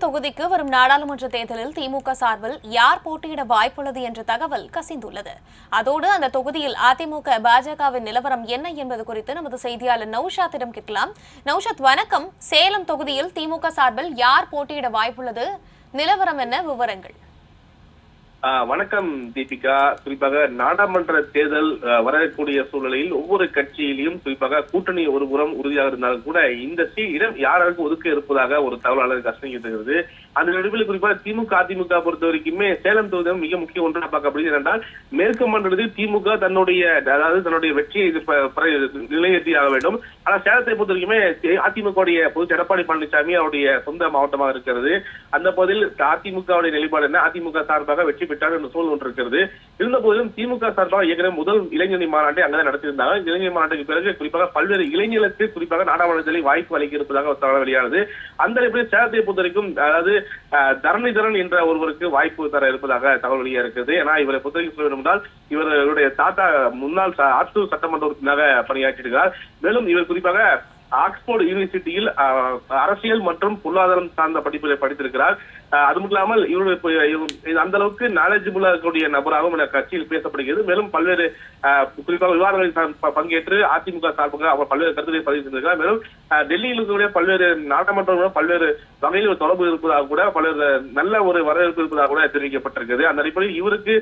தொகுதிக்கு வரும் நாடாளுமன்ற தேர்தலில் திமுக சார்பில் யார் போட்டியிட வாய்ப்புள்ளது என்ற தகவல் கசிந்துள்ளது. அதோடு அந்த தொகுதியில் அதிமுக பாஜகவின் நிலவரம் என்ன என்பது குறித்து நமது செய்தியாளர் நௌஷாத்திடம் கேட்கலாம். நௌஷாத் வணக்கம். சேலம் தொகுதியில் திமுக சார்பில் யார் போட்டியிட வாய்ப்புள்ளது? நிலவரம் என்ன? விவரங்கள். வணக்கம் தீபிகா. குறிப்பாக நாடாளுமன்ற தேர்தல் வரக்கூடிய சூழ்நிலையில் ஒவ்வொரு கட்சியிலையும் குறிப்பாக கூட்டணி ஒரு புறம் உறுதியாக இருந்தாலும் கூட இந்த சி இடம் யாருக்கு ஒதுக்க இருப்பதாக ஒரு தகவலாளர் கஷ்டம் அந்த நடுவில் குறிப்பாக திமுக அதிமுக பொறுத்த வரைக்குமே சேலம் தொகுதியும் மிக முக்கிய ஒன்றாக பார்க்கப்படுகிறது என்றால் மேற்கு மண்டலத்தில் திமுக தன்னுடைய அதாவது தன்னுடைய வெற்றியை இது ப- நிலைநிறுத்தியாக வேண்டும். ஆனால் சேலத்தை பொறுத்த வரைக்குமே அதிமுக பொதுச் எடப்பாடி பழனிசாமி அவருடைய சொந்த மாவட்டமாக இருக்கிறது. அந்த பகுதியில் அதிமுகவுடைய நிலைப்பாடு என்ன? அதிமுக சார்பாக வெற்றி பெற்றார் என்ற சூழல் ஒன்று இருக்கிறது. இருந்த போதிலும் திமுக சார்பாக ஏற்கனவே முதல் இளைஞரணி மாநாட்டை அங்கதான் நடத்தியிருந்தாங்க. இந்த இளைஞர் மாநாட்டுக்கு பிறகு குறிப்பாக பல்வேறு இளைஞர்களுக்கு குறிப்பாக நாடாளுமன்றத்தில் வாய்ப்பு அளிக்க இருப்பதாக ஒரு தகவல் வெளியானது. அந்த அடிப்படையில் சேலத்தை பொறுத்த வரைக்கும் அதாவது தரணிதரன் என்ற ஒருவருக்கு வாய்ப்பு தர இருப்பதாக தகவல் வெளியாக இருக்கிறது. ஏன்னா இவரை பொறுத்த வரைக்கும் சொல்ல வேண்டும் என்றால் இவருடைய தாத்தா முன்னாள் ச- ஆத்தூர் சட்டமன்ற உறுப்பினராக பணியாற்றியிருக்கிறார் மேலும் இவர் குறிப்பாக ஆக்ஸ்போர்டு யூனிவர்சிட்டியில் அரசியல் மற்றும் பொருளாதாரம் சார்ந்த படிப்புகளை படித்திருக்கிறார். அது மட்டும் இல்லாமல் இவருடைய அந்த அளவுக்கு நாலேஜபிளா இருக்கக்கூடிய நபராகவும் கட்சியில் பேசப்படுகிறது. மேலும் பல்வேறு குறிப்பாக விவாதங்களில் பங்கேற்று அதிமுக சார்பாக அவர் பல்வேறு கருத்துக்களை பதிவு செய்திருக்கிறார். மேலும் டெல்லியில் இருக்கக்கூடிய பல்வேறு நாடாளுமன்ற பல்வேறு வகையில் ஒரு தொடர்பு இருப்பதாக கூட பல்வேறு நல்ல ஒரு வரவேற்பு இருப்பதாக கூட தெரிவிக்கப்பட்டிருக்கிறது. அந்த அடிப்படையில் இவருக்கு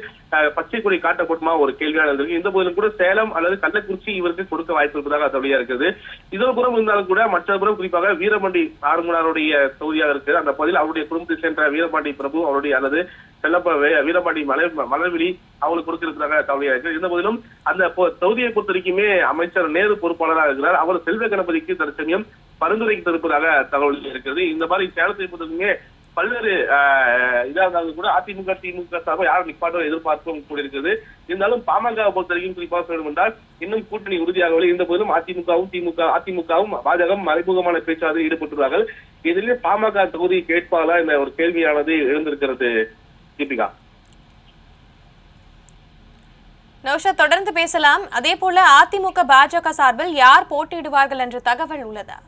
பச்சை கொடி காட்டப்படுமா ஒரு கேள்வியாக இருந்திருக்கு. இந்த போதிலும் கூட சேலம் அல்லது கள்ளக்குறிச்சி இவருக்கு கொடுக்க வாய்ப்பு இருப்பதாக தொழிலாக இருக்குது. இதோ புறம் இருந்தாலும் கூட மற்ற புறம் குறிப்பாக வீரமண்டி ஆறுமுனாருடைய தொகுதியாக இருக்கு அந்த பகுதியில் அவருடைய குடும்பத்தை சேர்ந்த வீரபாண்டி பிரபு அவருடைய அல்லது செல்லப்ப வீரபாண்டி மலை மலர்விழி அவங்களுக்கு கொடுத்திருக்கிறாங்க தகவலியா இருக்கு இருந்த போதிலும் அந்த தொகுதியை பொறுத்த வரைக்குமே அமைச்சர் நேரு பொறுப்பாளராக இருக்கிறார். அவர் செல்வ கணபதிக்கு தற்சமயம் பரிந்துரைத்திருப்பதாக தகவல் இருக்கிறது. இந்த மாதிரி சேலத்தை பொறுத்தவரைக்குமே பல்வேறு ஆஹ், இதா இருந்தாலும் கூட அதிமுக திமுக சார்பாக யாரும் நிப்பாட்டோ எதிர்பார்க்கவும் கூட இருக்குது. இருந்தாலும் பாமக பொறுத்த வரைக்கும் குறிப்பாக சொல்ல வேண்டும் என்றால் இன்னும் கூட்டணி உறுதியாகவில்லை இருந்த போதிலும் அதிமுகவும் திமுக அதிமுகவும் பாஜக மறைமுகமான பேச்சாவது ஈடுபட்டுள்ளார்கள் இதிலே பாமக தொகுதி கேட்பாளா என்ற ஒரு கேள்வியானது எழுந்திருக்கிறது தீபிகா. நௌஷாத் தொடர்ந்து பேசலாம். அதே போல அதிமுக பாஜக சார்பில் யார் போட்டியிடுவார்கள் என்ற தகவல் உள்ளதா?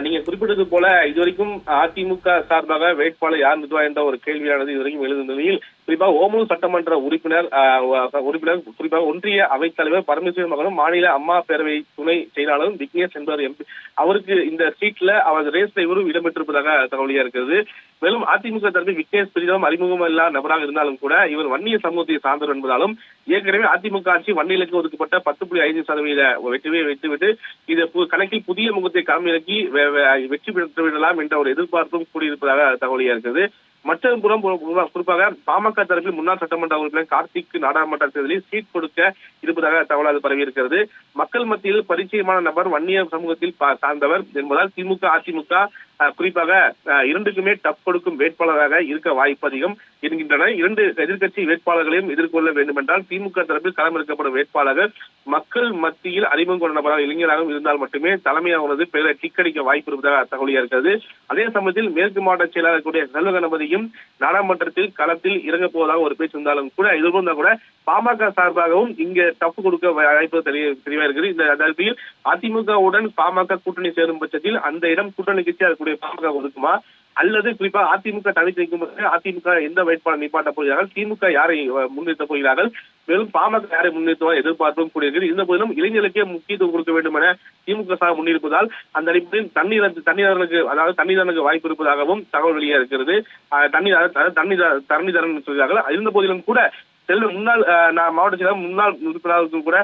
நீங்க குறிப்பிட்டது போல இதுவரைக்கும் அதிமுக சார்பாக வேட்பாளர் யார் நிர்வாக என்ற ஒரு கேள்வியானது இதுவரைக்கும் எழுந்த நிலையில் குறிப்பாக ஓமலூர் சட்டமன்ற உறுப்பினர் உறுப்பினர் குறிப்பாக ஒன்றிய அவைத் தலைவர் பரமேஸ்வரன் மகனும் மாநில அம்மா பேரவை துணை செயலாளரும் விக்னேஷ் என்பவர் எம்பி. அவருக்கு இந்த சீட்ல அவர் ரேஸ்ல இவரும் இடம்பெற்றிருப்பதாக தகவலியா இருக்கிறது. மேலும் அதிமுக தரப்பில் விக்னேஷ் பெரிதும் அறிமுகம் இல்லா நபராக இருந்தாலும் கூட இவர் வன்னிய சமூகத்தை சார்ந்தவர் என்பதாலும் ஏற்கனவே அதிமுக ஆட்சி வன்னியலுக்கு ஒதுக்கப்பட்ட பத்து புள்ளி ஐந்து சதவீத வெற்றியை வைத்துவிட்டு இது கணக்கில் புதிய முகத்தை களமிறக்கி வெ- வெற்றி பெற்று விடலாம் என்ற ஒரு எதிர்பார்ப்பும் கூடியிருப்பதாக தகவலியா இருக்கிறது. மற்றொரு புறம் குறிப்பாக பாமக தரப்பில் முன்னாள் சட்டமன்ற உறுப்பினர் கார்த்திக் நாடாளுமன்ற தேர்தலில் சீட் கொடுக்க இருப்பதாக தகவல் அது பரவி இருக்கிறது. மக்கள் மத்தியில் பரிச்சயமான நபர் வன்னிய சமூகத்தில் சார்ந்தவர் என்பதால் திமுக அதிமுக குறிப்பாக இரண்டுக்குமே டப் கொடுக்கும் வேட்பாளராக இருக்க வாய்ப்பு அதிகம் இருக்கின்றன இரண்டு எதிர்கட்சி வேட்பாளர்களையும் எதிர்கொள்ள வேண்டும் என்றால் திமுக தரப்பில் களமிறக்கப்படும் வேட்பாளர்கள் மக்கள் மத்தியில் அறிமுகம் கொண்ட நபராக இளைஞராகவும் இருந்தால் மட்டுமே தலைமையானது பெயரை டிக்கடிக்க வாய்ப்பு இருப்பதாக தகவலியா இருக்கிறது. அதே சமயத்தில் மேற்கு மாவட்ட செயலாளர் கூடிய செல்வ கணபதியும் நாடாளுமன்றத்தில் களத்தில் இறங்க போவதாக ஒரு பேச்சு இருந்தாலும் கூட இது கூட பாமக சார்பாகவும் இங்க தப்பு கொடுக்க வாய்ப்பு தெரிய தெரியவா இருக்குது இந்த அதிமுகவுடன் பாமக கூட்டணி சேரும் பட்சத்தில் அந்த இடம் கூட்டணி கட்சியா இருக்கக்கூடிய பாமக ஒதுக்குமா? அல்லது குறிப்பா அதிமுக தனித்து வைக்கும் போது அதிமுக எந்த வேட்பாளர் நிப்பாட்ட போகிறார்கள்? திமுக யாரை அஹ், முன்னிறுத்தப் போகிறார்கள்? மேலும் பாமக யாரை முன்னிறுத்துவார் எதிர்பார்ப்பும் கூடியிருக்கிறது. இந்த போதிலும் இளைஞர்களுக்கே முக்கியத்துவம் கொடுக்க வேண்டும் என திமுக சார் முன்னிருப்பதால் அந்த அடிப்படையில் தண்ணீர் தண்ணீரனுக்கு அதாவது தண்ணீரனுக்கு வாய்ப்பு இருப்பதாகவும் தகவல் வெளியே இருக்கிறது. தண்ணீர் தண்ணீர் தரணிதரன் சொல்கிறார்கள். இருந்த போதிலும் கூட செல்வ முன்னாள் நான் மாவட்ட செயலாளர் முன்னாள் உறுப்பினர்களுக்கும் கூட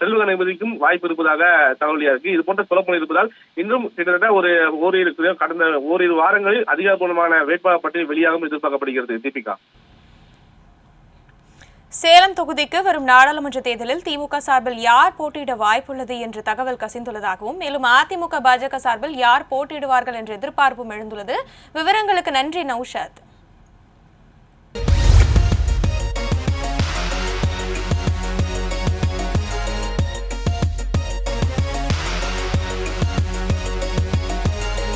செல்வ கணபதிக்கும் வாய்ப்பு இருப்பதாக தகவலியா இருக்கு. இது போன்ற குழப்பம் இருப்பதால் இன்னும் கிட்டத்தட்ட ஒரு ஓரிரு கடந்த ஓரிரு வாரங்களில் அதிகாரப்பூர்வமான வேட்பாளர் பட்டியல் வெளியாகும் எதிர்பார்க்கப்படுகிறது தீபிகா. சேலம் தொகுதிக்கு வரும் நாடாளுமன்ற தேர்தலில் திமுக சார்பில் யார் போட்டியிட வாய்ப்புள்ளது என்ற தகவல் கசிந்துள்ளதாகவும் மேலும் அதிமுக பாஜக சார்பில் யார் போட்டியிடுவார்கள் என்ற எதிர்பார்ப்பும் எழுந்துள்ளது. விவரங்களுக்கு நன்றி நௌஷாத்.